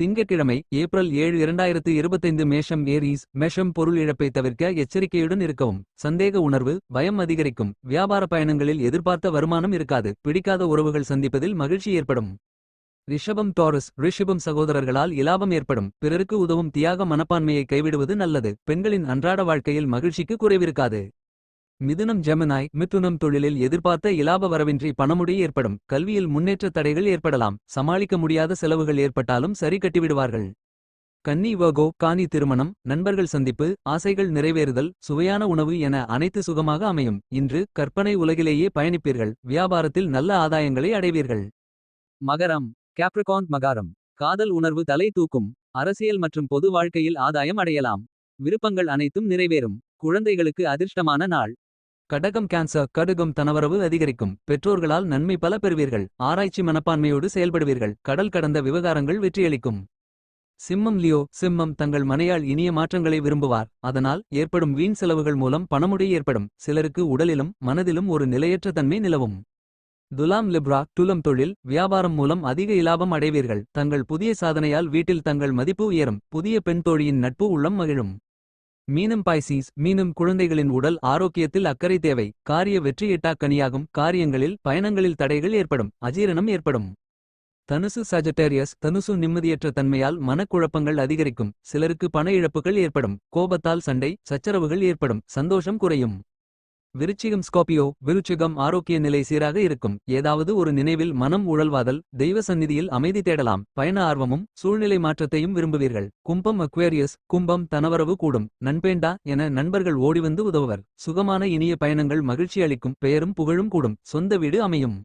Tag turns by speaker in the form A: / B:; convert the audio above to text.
A: திங்கட்கிழமை ஏப்ரல் ஏழு இரண்டாயிரத்து இருபத்தைந்து மேஷம் ஏரீஸ் மெஷம் பொருள் இழப்பை தவிர்க்க எச்சரிக்கையுடன் இருக்கவும். சந்தேக உணர்வு பயம் அதிகரிக்கும். வியாபார பயணங்களில் எதிர்பார்த்த வருமானம் இருக்காது. பிடிக்காத உறவுகள் சந்திப்பதில் மகிழ்ச்சி ஏற்படும். ரிஷபம் டாரஸ் ரிஷபம் சகோதரர்களால் இலாபம் ஏற்படும். பிறருக்கு உதவும் தியாக மனப்பான்மையை கைவிடுவது நல்லது. பெண்களின் அன்றாட வாழ்க்கையில் மகிழ்ச்சிக்கு குறைவிருக்காது. மிதுனம் ஜெமினாய் மிதுனம் தொழிலில் எதிர்பார்த்த இலாப வரவின்றி பணமுடி ஏற்படும். கல்வியில் முன்னேற்ற தடைகள் ஏற்படலாம். சமாளிக்க முடியாத செலவுகள் ஏற்பட்டாலும் சரி கட்டிவிடுவார்கள். கன்னி வகோ காணி திருமணம் நண்பர்கள் சந்திப்பு ஆசைகள் நிறைவேறுதல் சுவையான உணவு என அனைத்து சுகமாக அமையும். இன்று கற்பனை உலகிலேயே பயணிப்பீர்கள். வியாபாரத்தில் நல்ல ஆதாயங்களை அடைவீர்கள். மகரம் கேப்ரிகான் மகாரம். காதல் உணர்வு தலை தூக்கும். அரசியல் மற்றும் பொது வாழ்க்கையில் ஆதாயம் அடையலாம். விருப்பங்கள் அனைத்தும் நிறைவேறும். குழந்தைகளுக்கு அதிர்ஷ்டமான நாள். கடகம் கேன்சர் கடுகம் தனவரவு அதிகரிக்கும். பெற்றோர்களால் நன்மை பல பெறுவீர்கள். ஆராய்ச்சி மனப்பான்மையோடு செயல்படுவீர்கள். கடல் கடந்த விவகாரங்கள் வெற்றியளிக்கும். சிம்மம் லியோ சிம்மம் தங்கள் மனையால் இனிய மாற்றங்களை விரும்புவார். அதனால் ஏற்படும் வீண் செலவுகள் மூலம் பணமுடி ஏற்படும். சிலருக்கு உடலிலும் மனதிலும் ஒரு நிலையற்ற தன்மை நிலவும். துலாம் லிப்ரா துலம் தொழில் வியாபாரம் மூலம் அதிக இலாபம் அடைவீர்கள். தங்கள் புதிய சாதனையால் வீட்டில் தங்கள் மதிப்பு உயரும். புதிய பெண் தோழியின் நட்பு உள்ளம் மகிழும். மீனம் பாய்சீஸ் மீனம் குழந்தைகளின் உடல் ஆரோக்கியத்தில் அக்கறை தேவை. காரிய வெற்றி கனியாகும். காரியங்களில் பயணங்களில் தடைகள் ஏற்படும். அஜீரணம் ஏற்படும். தனுசு சஜட்டேரியஸ் தனுசு நிம்மதியற்ற தன்மையால் மனக்குழப்பங்கள் அதிகரிக்கும். சிலருக்கு பண இழப்புகள் ஏற்படும். கோபத்தால் சண்டை சச்சரவுகள் ஏற்படும். சந்தோஷம் குறையும். விருச்சிகம் ஸ்காபியோ விருச்சிகம் ஆரோக்கிய நிலை சீராக இருக்கும். ஏதாவது ஒரு நினைவில் மனம் உழல்வாதல் தெய்வ சந்நிதியில் அமைதி தேடலாம். பயண ஆர்வமும் சூழ்நிலை மாற்றத்தையும் விரும்புவீர்கள். கும்பம் அக்வேரியஸ் கும்பம் தனவரவு கூடும். நண்பேண்டா என நண்பர்கள் ஓடிவந்து உதவுவர். சுகமான இனிய பயணங்கள் மகிழ்ச்சி அளிக்கும் பெயரும் புகழும் கூடும். சொந்த வீடு அமையும்.